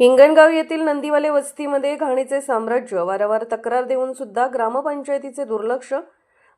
हिंगणगाव येथील नंदीवाले वस्तीमध्ये घाणीचे साम्राज्य वारंवार तक्रार देऊन सुद्धा ग्रामपंचायतीचे दुर्लक्ष.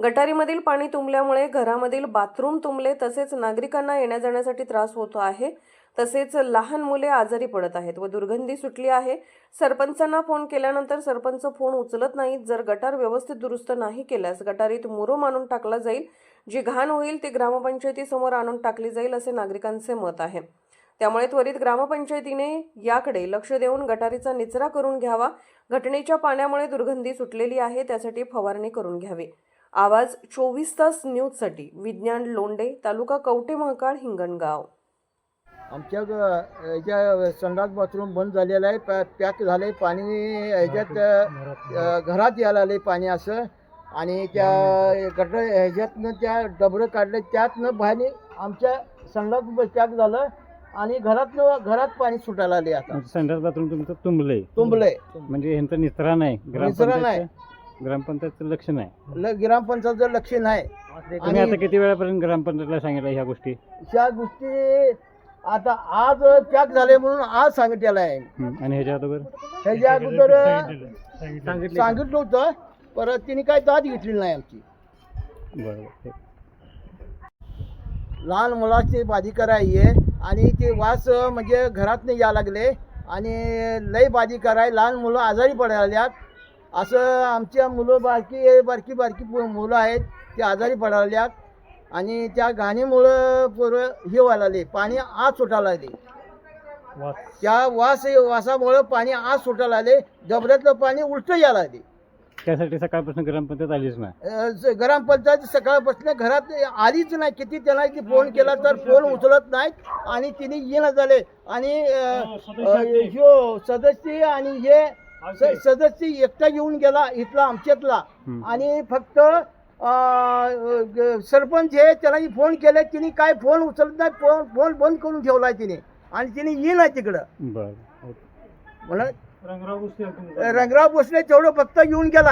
गटारीमधील पाणी तुंबल्यामुळे घरामधील बाथरूम तुंबले तसेच नागरिकांना येण्या जाण्यासाठी त्रास होतो आहे. तसेच लहान मुले आजारी पडत आहेत व दुर्गंधी सुटली आहे. सरपंचांना फोन केल्यानंतर सरपंच फोन उचलत नाहीत. जर गटार व्यवस्थित दुरुस्त नाही केल्यास गटारीत मुरो मानून टाकला जाईल. जी घाण होईल ती ग्रामपंचायतीसमोर आणून टाकली जाईल असे नागरिकांचे मत आहे. त्यामुळे त्वरित ग्रामपंचायतीने याकडे लक्ष देऊन गटारीचा निचरा करून घ्यावा. घटनेच्या पाण्यामुळे दुर्गंधी सुटलेली आहे त्यासाठी फवारणी करून घ्यावी. आवाज चोवीस तास न्यूजसाठी विज्ञान लोंढे तालुका कवटे महाकाळ हिंगणगाव. आमच्या ह्याच्या संडास बाथरूम बंद झालेलं आहे पॅ पॅक झालं आहे पाणी ह्याच्यात घरात यायला आले पाणी असं. आणि त्या गटर ह्याच्यातनं त्या डबरं काढले त्यातनं बाहेर आमच्या संडास पॅक झालं. आणि घरातनं घरात पाणी सुटायला आले आता. म्हणजे संडास बाथरूम तुमचं तुंबलंय. तुंबलंय. म्हणजे ह्यांचा निचरा नाही निचरा नाही. ग्रामपंचायत ग्रामपंचायतचं लक्ष नाही. ग्रामपंचायतचं लक्ष नाही तुम्ही आता किती वेळापर्यंत ग्रामपंचायतला सांगितलं ह्या गोष्टी? ह्या गोष्टी आता आज पॅक झाले म्हणून आज सांगितलेलं आहे. हं. आणि ह्याच्या अगोदर? ह्याच्या अगोदर सांगितलं सांगितलं होतं परत तिने काय दाद घेतलेली नाही आमची. बरोबर. लहान मुलाची बाधी करायची आहे. आणि ते वास म्हणजे घरात नाही या लागले. आणि लय बाधी कराय लहान मुलं आजारी पडायला लागल्यात असं आमच्या मुलं बारकी बारकी बारकी मुलं आहेत. ते आजारी पडायला लागल्यात आणि त्या घाणीमुळं पोरं हे व्हायला लागले. पाणी आज सुटायला लागले. त्या वास वासामुळं पाणी आज सुटायला लागले. डबऱ्यातलं पाणी उलटं यायला लागले. त्यासाठी सकाळपासून ग्रामपंचायत आलीच नाही. अ, ग्रामपंचायत सकाळपासून घरात आलीच नाही. किती त्यांना की फोन केला तर फोन उचलत नाहीत आणि तिने येणं झाले. आणि अ, अ, ह्यो सदस्य आणि हे स- सदस्य एकटा येऊन गेला इथला आमच्यातला. हं. आणि फक्त अ, ग- सरपंच हे त्याला फोन केले. तिने काय फोन उचलत नाही फोन फोन बंद करून ठेवलाय तिने. आणि तिने ये नाही तिकडं. बरं. म्हणून रंगराव भोसले तेवढं फक्त येऊन गेला.